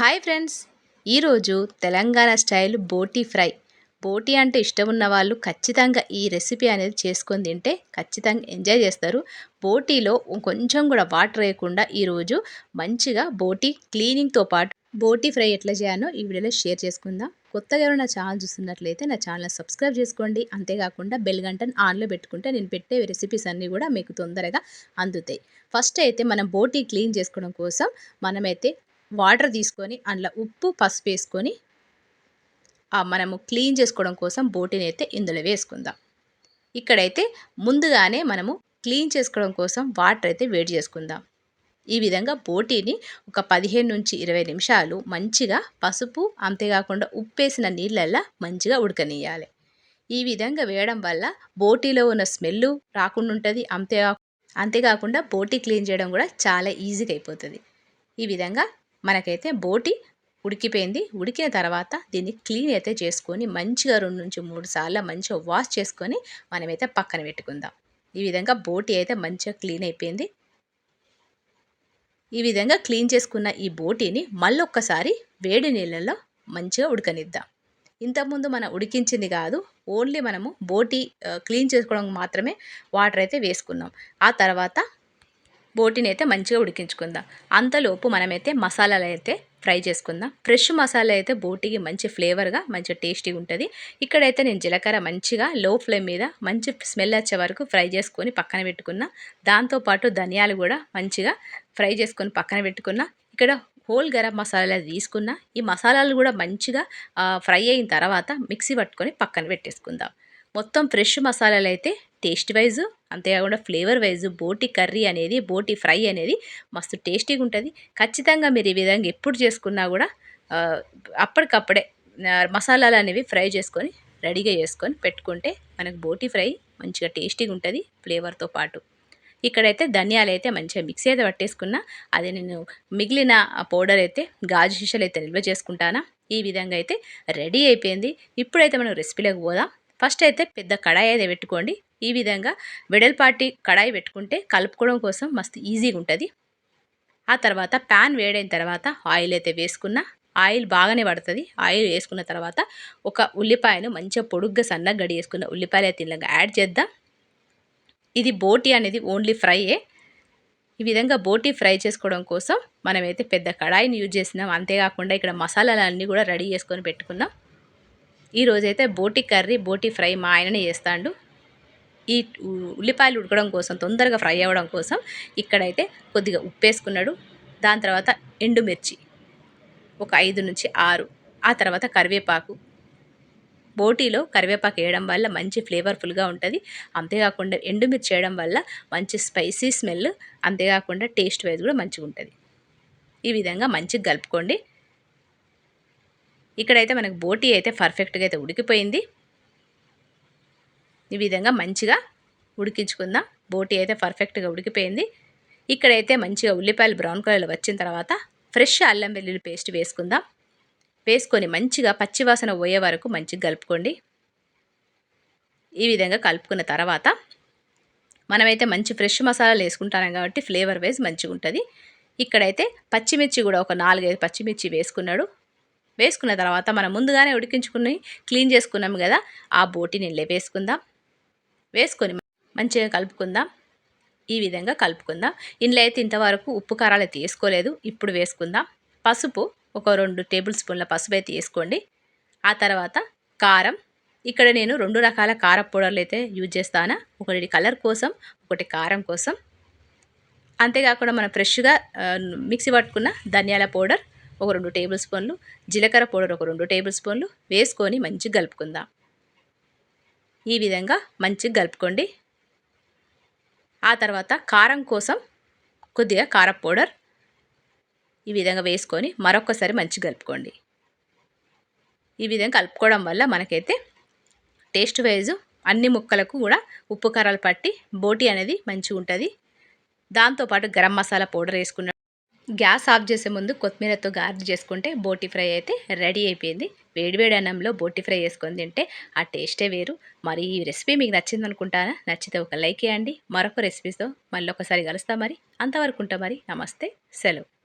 Hi friends. ఈరోజు Telangana style బోటీ fry. బోటీ అంటే ఇష్టం ఉన్న వాళ్ళు ఖచ్చితంగా ఈ రెసిపీ అనేది చేసుకొని తింటే ఖచ్చితంగా ఎంజాయ్ చేస్తారు. బోటీలో కొంచెం కూడా వాటర్ వేయకుండా ఈరోజు మంచిగా బోటీ క్లీనింగ్తో పాటు బోటీ ఫ్రై ఎట్లా చేయాలో ఈ వీడియోలో షేర్ చేసుకుందాం. కొత్తగా ఎవరైనా ఛానల్ చూస్తున్నట్లయితే నా ఛానల్ సబ్స్క్రైబ్ చేసుకోండి. అంతేకాకుండా బెల్ గంటను ఆన్లో పెట్టుకుంటే నేను పెట్టే రెసిపీస్ అన్నీ కూడా మీకు తొందరగా అందుతాయి. ఫస్ట్ అయితే మనం బోటీ క్లీన్ చేసుకోవడం కోసం మనమైతే వాటర్ తీసుకొని అందులో ఉప్పు పసుపు వేసుకొని మనము క్లీన్ చేసుకోవడం కోసం బోటిని అయితే ఇందులో వేసుకుందాం. ఇక్కడైతే ముందుగానే మనము క్లీన్ చేసుకోవడం కోసం వాటర్ అయితే వేడి చేసుకుందాం. ఈ విధంగా బోటీని ఒక పదిహేను నుంచి ఇరవై నిమిషాలు మంచిగా పసుపు అంతేకాకుండా ఉప్పేసిన నీళ్ళల్లో మంచిగా ఉడకనియాలి ఈ విధంగా వేయడం వల్ల బోటీలో ఉన్న స్మెల్ రాకుండా ఉంటుంది అంతే అంతేకాకుండా బోటీ క్లీన్ చేయడం కూడా చాలా ఈజీగా అయిపోతుంది. ఈ విధంగా మనకైతే బోటి ఉడికిపోయింది. ఉడికిన తర్వాత దీన్ని క్లీన్ అయితే చేసుకొని మంచిగా రెండు నుంచి మూడు సార్లు మంచిగా వాష్ చేసుకొని మనమైతే పక్కన పెట్టుకుందాం. ఈ విధంగా బోటి అయితే మంచిగా క్లీన్ అయిపోయింది. ఈ విధంగా క్లీన్ చేసుకున్న ఈ బోటీని మళ్ళొక్కసారి వేడి నీళ్ళలో మంచిగా ఉడకనిద్దాం. ఇంతకుముందు మనం ఉడికించింది కాదు ఓన్లీ మనము బోటీ క్లీన్ చేసుకోవడం మాత్రమే వాటర్ అయితే వేసుకున్నాం. ఆ తర్వాత బోటిని అయితే మంచిగా ఉడికించుకుందాం. అంతలోపు మనమైతే మసాలాలు అయితే ఫ్రై చేసుకుందాం. ఫ్రెష్ మసాలా అయితే బోటికి మంచి ఫ్లేవర్గా మంచి టేస్టీగా ఉంటుంది. ఇక్కడైతే నేను జీలకర్ర మంచిగా లో ఫ్లేమ్ మీద మంచి స్మెల్ వచ్చే వరకు ఫ్రై చేసుకొని పక్కన పెట్టుకున్నా. దాంతోపాటు ధనియాలు కూడా మంచిగా ఫ్రై చేసుకొని పక్కన పెట్టుకున్నా. ఇక్కడ హోల్ గరం మసాలా తీసుకున్న. ఈ మసాలాలు కూడా మంచిగా ఫ్రై అయిన తర్వాత మిక్సీ పట్టుకొని పక్కన పెట్టేసుకుందాం. మొత్తం ఫ్రెష్ మసాలాలు అయితే టేస్ట్ వైజు అంతేకాకుండా ఫ్లేవర్ వైజ్ బోటి కర్రీ అనేది బోటి ఫ్రై అనేది మస్తు టేస్టీగా ఉంటుంది. ఖచ్చితంగా మీరు ఈ విధంగా ఎప్పుడు చేసుకున్నా కూడా అప్పటికప్పుడే మసాలాలు అనేవి ఫ్రై చేసుకొని రెడీగా చేసుకొని పెట్టుకుంటే మనకు బోటి ఫ్రై మంచిగా టేస్టీగా ఉంటుంది ఫ్లేవర్తో పాటు. ఇక్కడైతే ధనియాలు అయితే మంచిగా మిక్సీ అయితే పట్టేసుకున్నా అది నేను మిగిలిన పౌడర్ అయితే గాజు శిషలు అయితే నిల్వ చేసుకుంటానా ఈ విధంగా అయితే రెడీ అయిపోయింది. ఇప్పుడైతే మనం రెసిపీలోకి పోదాం. ఫస్ట్ అయితే పెద్ద కడాయి అయితే పెట్టుకోండి. ఈ విధంగా వెడల్పాటి కడాయి పెట్టుకుంటే కలుపుకోవడం కోసం మస్తు ఈజీగా ఉంటుంది. ఆ తర్వాత ప్యాన్ వేడైన తర్వాత ఆయిల్ అయితే వేసుకున్న ఆయిల్ బాగానే పడుతుంది. ఆయిల్ వేసుకున్న తర్వాత ఒక ఉల్లిపాయను మంచిగా పొడుగ్గా సన్నగా గడి వేసుకున్న ఉల్లిపాయలు అయితే ఇలాగా యాడ్ చేద్దాం. ఇది బోటి అనేది ఓన్లీ ఫ్రైయే. ఈ విధంగా బోటీ ఫ్రై చేసుకోవడం కోసం మనమైతే పెద్ద కడాయిని యూజ్ చేసినాం. అంతేకాకుండా ఇక్కడ మసాలాలన్నీ కూడా రెడీ చేసుకొని పెట్టుకుందాం ఈరోజైతే బోటి కర్రీ బోటి ఫ్రై మా ఆయననే చేస్తాడు. ఈ ఉల్లిపాయలు ఉడకడం కోసం తొందరగా ఫ్రై అవ్వడం కోసం ఇక్కడైతే కొద్దిగా ఉప్పు వేసుకున్నాడు దాని తర్వాత ఎండుమిర్చి ఒక ఐదు నుంచి ఆరు. ఆ తర్వాత కరివేపాకు. బోటీలో కరివేపాకు వేయడం వల్ల మంచి ఫ్లేవర్ఫుల్గా ఉంటుంది. అంతేకాకుండా ఎండుమిర్చి వేయడం వల్ల మంచి స్పైసీ స్మెల్ అంతేకాకుండా టేస్ట్ వైజ్ కూడా మంచిగా ఉంటుంది. ఈ విధంగా మంచిగా కలుపుకోండి. ఇక్కడైతే మనకు బోటీ అయితే పర్ఫెక్ట్గా అయితే ఉడికిపోయింది. ఈ విధంగా మంచిగా ఉడికించుకుందాం. బోటి అయితే పర్ఫెక్ట్గా ఉడికిపోయింది. ఇక్కడైతే మంచిగా ఉల్లిపాయలు బ్రౌన్ కలర్లో వచ్చిన తర్వాత ఫ్రెష్ అల్లం వెల్లుల్లి పేస్ట్ వేసుకుందాం. వేసుకొని మంచిగా పచ్చివాసన పోయే వరకు మంచిగా కలుపుకోండి. ఈ విధంగా కలుపుకున్న తర్వాత మనమైతే మంచి ఫ్రెష్ మసాలాలు వేసుకుంటాం కాబట్టి ఫ్లేవర్ వైజ్ మంచిగా ఉంటుంది. ఇక్కడైతే పచ్చిమిర్చి కూడా ఒక నాలుగైదు పచ్చిమిర్చి వేసుకున్నాడు. వేసుకున్న తర్వాత మనం ముందుగానే ఉడికించుకుని క్లీన్ చేసుకున్నాం కదా ఆ బోటి నీళ్ళే వేసుకుందాం. వేసుకొని మంచిగా కలుపుకుందాం. ఈ విధంగా కలుపుకుందాం. ఇందులో అయితే ఇంతవరకు ఉప్పు కారాలు అయితే వేసుకోలేదు. ఇప్పుడు వేసుకుందాం. పసుపు ఒక రెండు టేబుల్ స్పూన్ల పసుపు అయితే వేసుకోండి. ఆ తర్వాత కారం. ఇక్కడ నేను రెండు రకాల కార పౌడర్లు అయితే యూజ్ చేస్తాను. ఒకటి కలర్ కోసం ఒకటి కారం కోసం. అంతేకాకుండా మనం ఫ్రెష్గా మిక్సీ పట్టుకున్న ధనియాల పౌడర్ ఒక రెండు టేబుల్ స్పూన్లు జీలకర్ర పౌడర్ ఒక రెండు టేబుల్ స్పూన్లు వేసుకొని మంచిగా కలుపుకుందాం. ఈ విధంగా మంచిగా కలుపుకోండి. ఆ తర్వాత కారం కోసం కొద్దిగా కారం పౌడర్ ఈ విధంగా వేసుకొని మరొకసారి మంచిగా కలుపుకోండి. ఈ విధంగా కలుపుకోవడం వల్ల మనకైతే టేస్ట్ వైజ్ అన్ని ముక్కలకు కూడా ఉప్పు కారాలు పట్టి బోటి అనేది మంచిగా ఉంటుంది. దాంతోపాటు గరం మసాలా పౌడర్ వేసుకున్న గ్యాస్ ఆఫ్ చేసే ముందు కొత్తిమీరతో గార్డ్ చేసుకుంటే బోటి ఫ్రై అయితే రెడీ అయిపోయింది. వేడివేడి అన్నంలో బోటి ఫ్రై చేసుకొని తింటే ఆ టేస్టే వేరు. మరి ఈ రెసిపీ మీకు నచ్చింది అనుకుంటారా? నచ్చితే ఒక లైక్ చేయండి. మరొక రెసిపీస్తో మళ్ళీ ఒకసారి కలుస్తా మరి. అంతవరకు ఉంటా మరి. నమస్తే. సెలవు.